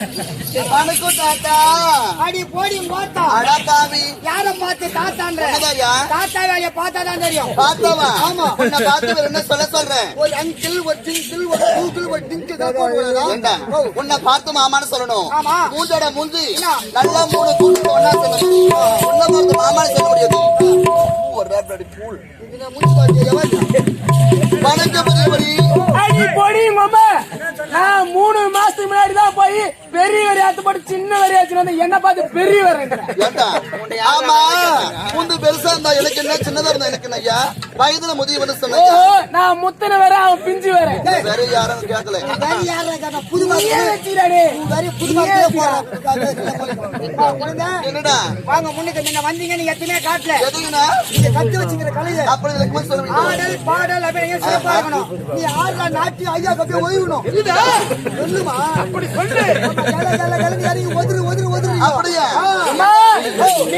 வணக்கம் தாத்தா. அடி போடி மோத்தா. அடக்காவி யார பார்த்து தாத்தான்ற? தாத்தா வேலைய பார்த்தாதான் தெரியும். பார்த்தவா? ஆமா. உன்னை பார்த்து வேற என்ன சொல்ல சொல்றேன்? ஒரு அங்கிள் ஒரு டிங்கிள் ஒரு கூகிள் ஒரு டிங்கிள் தான் போடுறதா உன்னை பார்த்து மாமான்னு சொல்லணும். ஆமா. மூஞ்சோட மூஞ்சி? நல்லா மூணு கூட்டு ஒன்னா சொல்லணும். உன்னை பார்த்து மாமான்னு சொல்ல முடியாது. ஒரு ரேப்லடி பூல் இதுல முடிச்சு பார்த்து வணக்கம் அடி பொடி மாமா நான் மூணு முன்னாடி தான் போய் பெரிய வரி ஆத்தப்பட்டு சின்ன வரி ஆச்சுன்னு வந்து என்ன பார்த்து பெரிய வரேன் ஏண்டா? ஆமா. முந்து பெருசா இருந்தா எனக்கு என்ன சின்னதா இருந்தா எனக்கு ஐயா? வயதுல சொன்ன ஓஹோ நான் முத்தன வேற அவன் பிஞ்சு வேற. வேற யாரும் கேட்கல. வேற புது வச்சுடாடி வேற என்னடா? வாங்க முன்னுக்கு முன்ன வந்தீங்க நீங்க எத்தனையோ காட்டல. எதுக்குண்ணா? நீங்க கத்து வச்சுக்கிற கலையை. அப்படி இருக்கும்போது சொல்ல முடியும்? ஆடல் பாடல் அப்படின்னு சிறப்பா இருக்கணும். நீ ஆடுற நாட்டி ஐயா கப்பே ஒய்யணும் சொல்லுமா? அப்படி சொல்லு கல கல கலந்து இறங்கி ஒதுரு